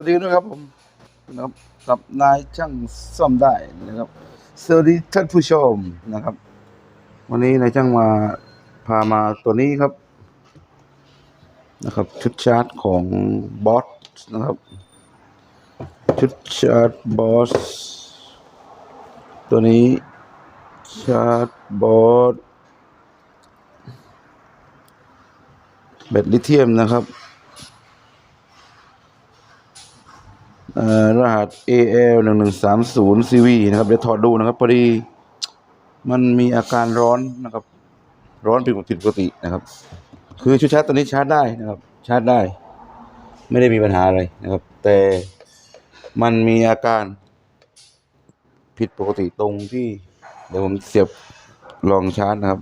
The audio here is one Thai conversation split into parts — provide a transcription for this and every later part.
สวัสดีนะครับผมนะครับกับนายช่างซ่อมได้นะครับสวัสดีท่านผู้ชมนะครับ วันนี้นายช่างมาพามาตัวนี้ครับ นะครับ ชุดชาร์จของบอสนะครับ ชุดชาร์จบอสตัวนี้ชาร์จบอสแบตลิเธียมนะครับ เอ่อ รหัส AL หนึ่งหนึ่งสามศูนย์ CV นะครับ เดี๋ยวถอดดูนะครับพอดี มันมีอาการร้อนนะครับ ร้อนผิดปกตินะครับ คือชุดชาร์จตัวนี้ชาร์จได้นะครับ ชาร์จได้ ไม่ได้มีปัญหาอะไรนะครับ แต่มันมีอาการผิดปกติตรงที่ เดี๋ยวผมเสียบลองชาร์จนะครับ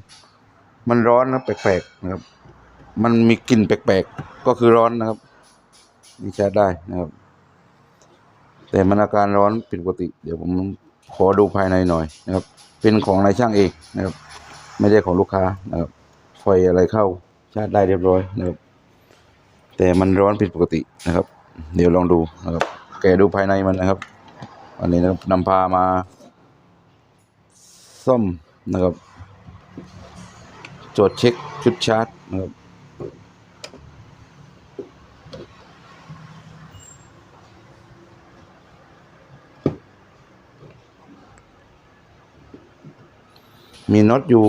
มันร้อนนะแปลกๆนะครับ มันมีกลิ่นแปลกๆ ก็คือร้อนนะครับนี่ชาร์จได้นะครับ แต่มันอาการร้อนผิดปกติ เดี๋ยวผมขอดูภายในหน่อยนะครับ เป็นของนายช่างเองนะครับ ไม่ใช่ของลูกค้านะครับไฟอะไรเข้าชาร์จได้เรียบร้อยนะครับ แต่มันร้อนผิดปกตินะครับ เดี๋ยวลองดูนะครับ แกดูภายในมันนะครับ อันนี้นะครับนำพามาซ่อมนะครับตรวจเช็คชุดชาร์จนะครับ มีน็อตอยู่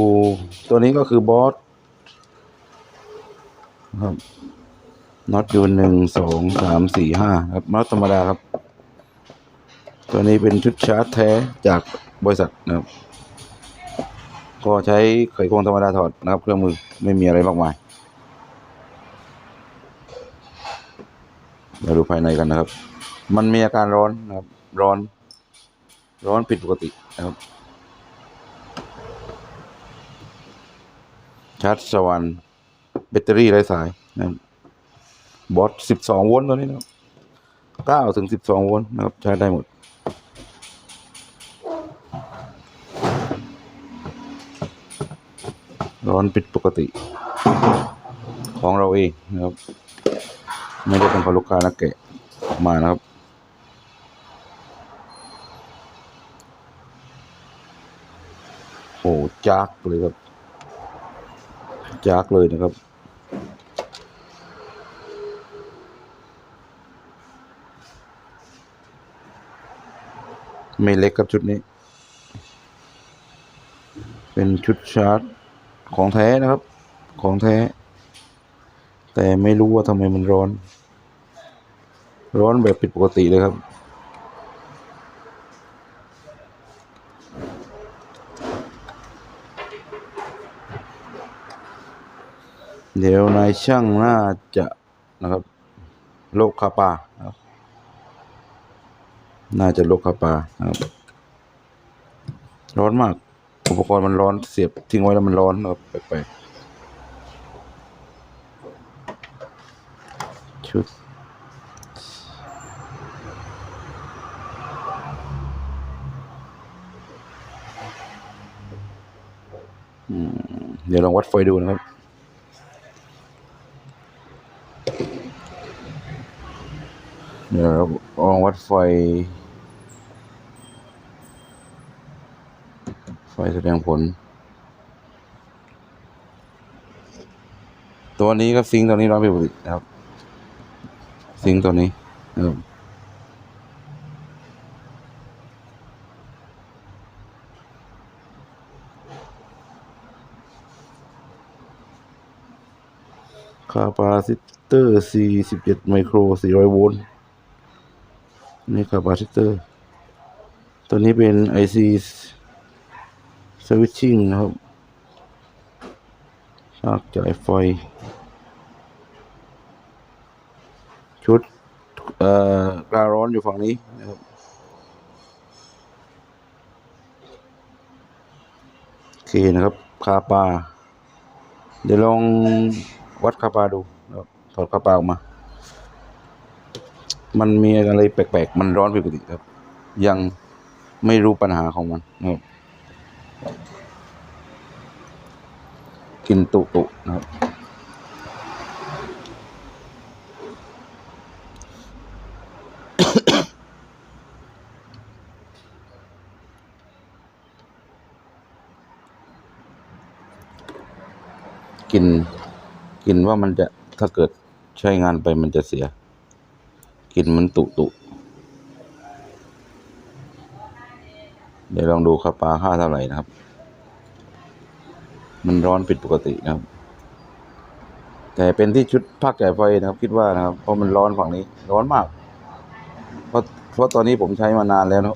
ตัวนี้ก็คือบอสครับน็อตอยู่หนึ่งสองสามสี่ห้าครับน็อตธรรมดาครับ ตัวนี้เป็นชุดชาร์จแท้จากบริษัทนะครับ ก็ใช้ไขควงธรรมดาถอดนะครับ เครื่องมือไม่มีอะไรมากมายมาดูภายในกันนะครับ มันมีอาการร้อนนะครับ ร้อน ร้อนผิดปกตินะครับ ชาร์จสว่านแบตเตอรี่ไร้สายนะครับบอสสิบสองโวลต์ตัวนี้นะเก้าถึงสิบสองโวลต์นะครับชาร์จได้หมด ร้อนผิดปกติ ของเราเองนะครับ ไม่ได้เป็นของลูกค้านะแกะมานะครับโอ้จักเลยครับ จากเลยนะครับ ไม่เล็กครับชุดนี้ เป็นชุดชาร์จของแท้นะครับ ของแท้ แต่ไม่รู้ว่าทำไมมันร้อน ร้อนแบบผิดปกติเลยครับ เดี๋ยวนายช่างน่าจะนะครับโรคคาปาครับน่าจะโรคคาปาครับร้อนมาก อุปกรณ์มันร้อนเสียบทิ้งไว้แล้วมันร้อนครับแปๆชุดเดี๋ยวลองวัดไฟดูนะครับ เดี๋ยวลองวัดไฟ ไฟแสดงผล ตัวนี้ครับซิงตัวนี้ร้อนผิดปกตินะครับ ซิงตัวนี้นะครับคาปาซิเตอร์ 47 ไมโคร 400 โวลต์ นี่คาปาซิเตอร์ ตัวนี้เป็น IC switching นะครับชากจ่ายไฟ ชุดเอ่อกลาร้อนอยู่ฝั่งนี้นะครับโอเคนะครับ คาปา เดี๋ยวลองวัดคาปาดูนะครับถอดคาปาออกมา มันมีอะไรแปลกๆ มันร้อนผิดปกติครับ ยังไม่รู้ปัญหาของมันนะครับกินตุตุนะครับ กิน กินว่ามันจะถ้าเกิดใช้งานไปมันจะเสีย ลิ่นมันตุตุเดี๋ยวลองดูครับปลาค่าเท่าไหร่นะครับ มันร้อนผิดปกตินะครับ แต่เป็นที่ชุดภาคจ่ายไฟนะครับ คิดว่านะครับ เพราะมันร้อนฝั่งนี้ ร้อนมาก เพราะเพราะตอนนี้ผมใช้มานานแล้วนะ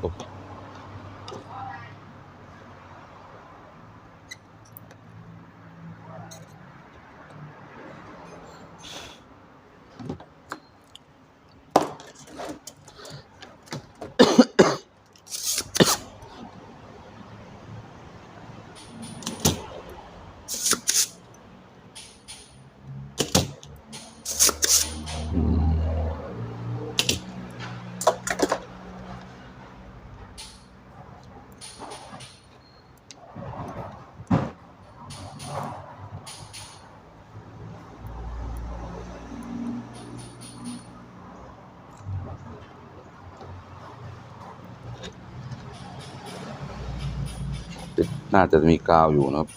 น่าจะมีกาวอยู่นะครับ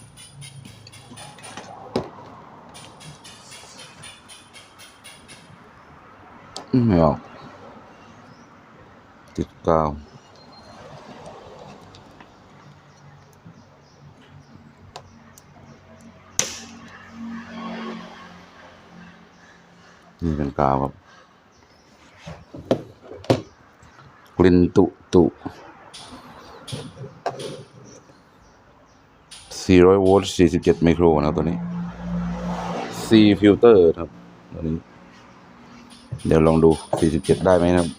ไม่ออก ติดกาวนี่เป็นกาวครับ กลิ่นตุตุ 400 โวลต์ 47 ไมโครนะครับตัวนี้ C ฟิลเตอร์ครับตัวนี้ เดี๋ยวลองดู 47 ได้ไหมนะครับ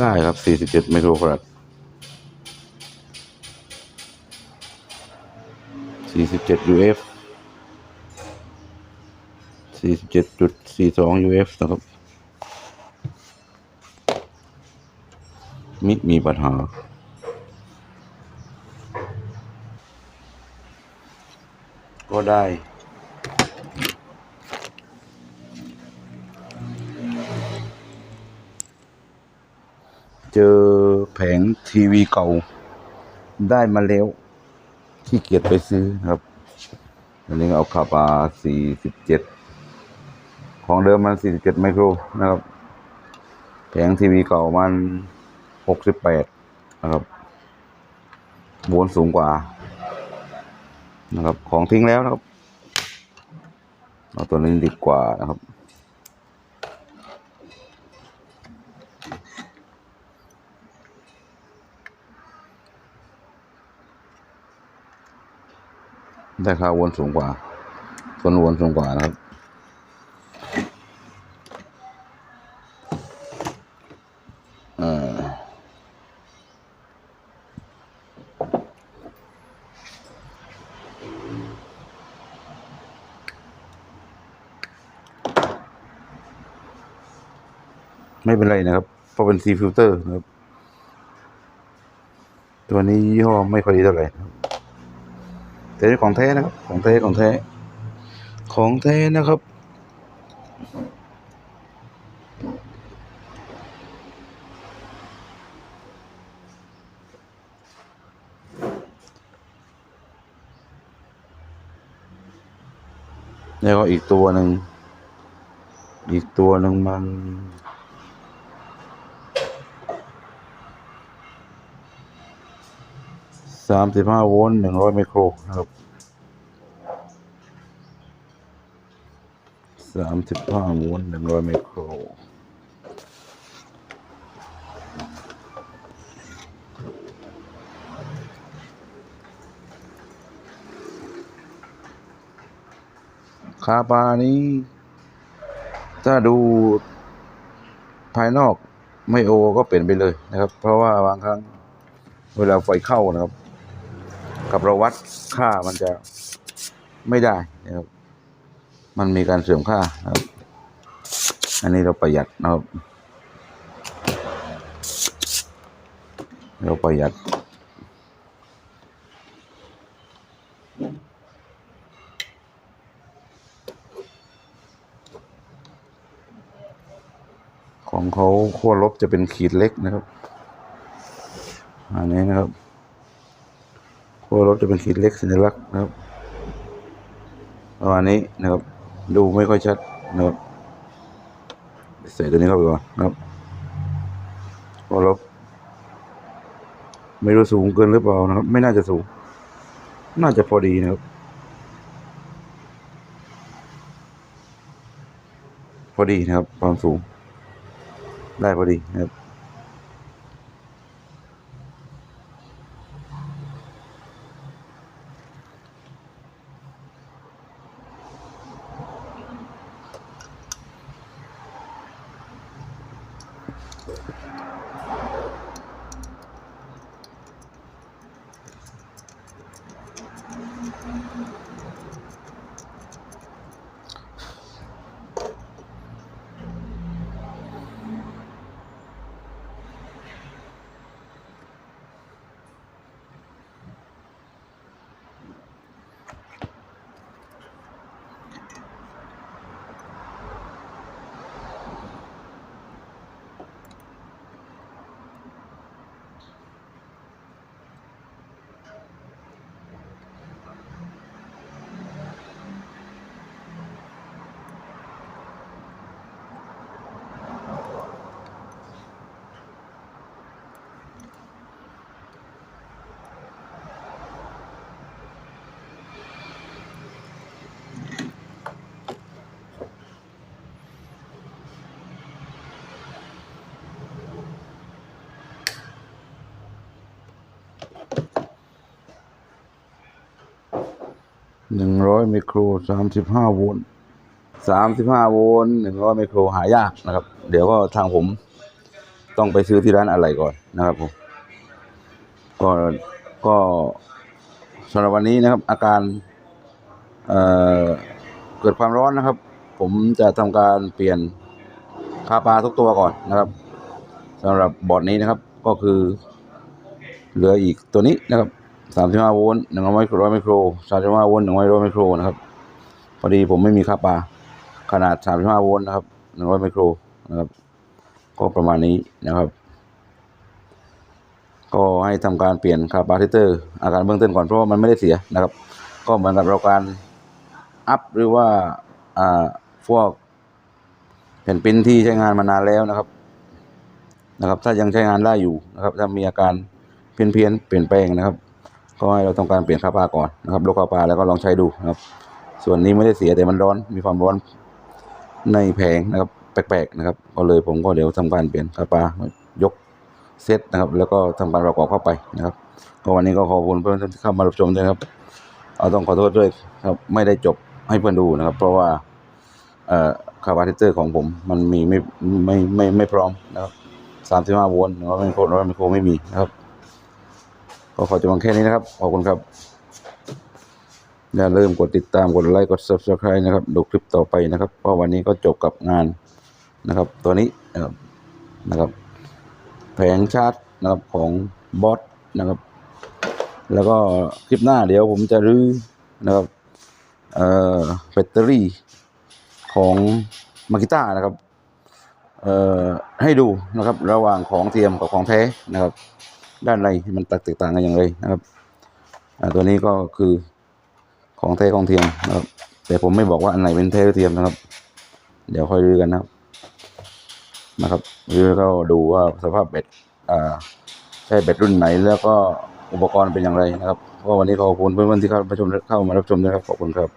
ได้ครับ 47 ไมโครฟาราด47 UF 47.42 UF นะครับ มิมีปัญหา ก็ได้ เจอแผงทีวีเก่าได้มาแล้วขี้เกียจไปซื้อครับอันนี้เอาคาปา47 ของเดิมมัน 47 ไมโครนะครับ แผงทีวีเก่ามัน 68 นะครับโวลต์สูงกว่า นะครับ ของทิ้งแล้วนะครับ เอาตัวนี้ดีกว่านะครับ ได้ค่าวนสูงกว่าส่วนวนสูงกว่านะครับอ่อไม่เป็นไรนะครับ เพราะเป็นซีฟิลเตอร์นะครับ ตัวนี้ยี่ห้อไม่ค่อยดีเท่าไหร่นะครับ แต่ของแท้นะครับ ของแท้ของแท้ ของแท้นะครับ แล้วก็อีกตัวหนึ่ง อีกตัวหนึ่งมัน สามสิบห้าโวลต์หนึ่งร้อยไมโครนะครับสามสิบห้าโวลต์หนึ่งร้อยไมโครคาปานี้ ถ้าดูภายนอกไม่โอก็เปลี่ยนไปเลยนะครับ เพราะว่าบางครั้งเวลาไฟเข้านะครับ กับเราวัดค่ามันจะไม่ได้นะครับ มันมีการเสื่อมค่าครับ อันนี้เราประหยัดนะครับ เราประหยัดของเขาขั้วลบจะเป็นขีดเล็กนะครับ อันนี้นะครับ ขั้วลบจะเป็นขีดเล็กสัญลักษณ์นะครับประมาณนี้นะครับ ดูไม่ค่อยชัดนะครับใส่ตัวนี้เข้าไปก่อนนะครับขั้วลบไม่รู้สูงเกินหรือเปล่านะครับ ไม่น่าจะสูง น่าจะพอดีนะครับ พอดีนะครับ ความสูง ได้พอดีนะครับ หนึ่งร้อยไมโครสามสิบห้าโวลต์สามสิบห้าโวลต์หนึ่งร้อยไมโครหายากนะครับ เดี๋ยวก็ทางผมต้องไปซื้อที่ร้านอะไรก่อนนะครับผม ก็ก็สำหรับวันนี้นะครับ อาการเอ่อเกิดความร้อนนะครับ ผมจะทำการเปลี่ยนคาปลาทุกตัวก่อนนะครับสำหรับบอร์ดนี้นะครับ ก็คือ เหลืออีกตัวนี้นะครับ สามสิบห้าโวลต์หนึ่งร้อยไมโครร้อยไมโครสามสิบห้าโวลต์หนึ่งร้อยร้อยไมโครนะครับ พอดีผมไม่มีค่าปลาขนาดสามสิบห้าโวลต์นะครับหนึ่งร้อยไมโครนะครับ ก็ประมาณนี้นะครับ ก็ให้ทำการเปลี่ยนคาปาซิเตอร์ อาการเบื้องต้นก่อนเพราะว่ามันไม่ได้เสียนะครับ ก็เหมือนกับเราการอัพหรือว่าอ่าพวกแผ่นปิ้นที่ใช้งานมานานแล้วนะครับ นะครับ ถ้ายังใช้งานได้อยู่นะครับ ถ้ามีอาการเพี้ยนเพี้ยนเปลี่ยนแปลงนะครับ ก็ให้เราต้องการเปลี่ยนคาปาก่อนนะครับลกคาปาแล้วก็ลองใช้ดูนะครับ ส่วนนี้ไม่ได้เสียแต่มันร้อนมีความร้อนในแผงนะครับ แปลกๆนะครับ ก็เลยผมก็เดี๋ยวทำการเปลี่ยนคาปายกเซตนะครับ แล้วก็ทำการประกอบเข้าไปนะครับก็วันนี้ก็ขอบคุณเพื่อนที่เข้ามารับชมด้วยนะครับ เอาต้องขอโทษด้วยครับ ไม่ได้จบให้เพื่อนดูนะครับ เพราะว่าเอ่อคาปาซิเตอร์ของผมมันมีไม่ไม่ไม่ไม่พร้อมนะครับสามสิบห้าโวลต์หรือว่าไมโครร้อยไมโครไม่มีนะครับ ก็ขอจบเพียงแค่นี้นะครับ ขอบคุณครับ อย่าลืมกดติดตามกดไลค์กด subscribe นะครับ ดูคลิปต่อไปนะครับเพราะวันนี้ก็จบกับงานนะครับ ตัวนี้นะครับนะครับแผงชาร์จนะครับของบอสนะครับ แล้วก็คลิปหน้าเดี๋ยวผมจะรื้อนะครับเอ่อแบตเตอรี่ของมากิต้านะครับเอ่อให้ดูนะครับระหว่างของเทียมกับของแท้นะครับ ด้านในมันแตกต่างกันอย่างไรนะครับตัวนี้ก็คือของแท้ของเทียมนะครับ แต่ผมไม่บอกว่าอันไหนเป็นแท้หรือเทียมนะครับ เดี๋ยวค่อยดูกันนะครับ นะครับดูแล้วก็ดูว่าสภาพแบตอ่าใช่แบตรุ่นไหนแล้วก็อุปกรณ์เป็นอย่างไรนะครับก็วันนี้ขอบคุณเพื่อนๆที่เข้ามาชมเข้ามารับชมด้วยครับขอบคุณครับ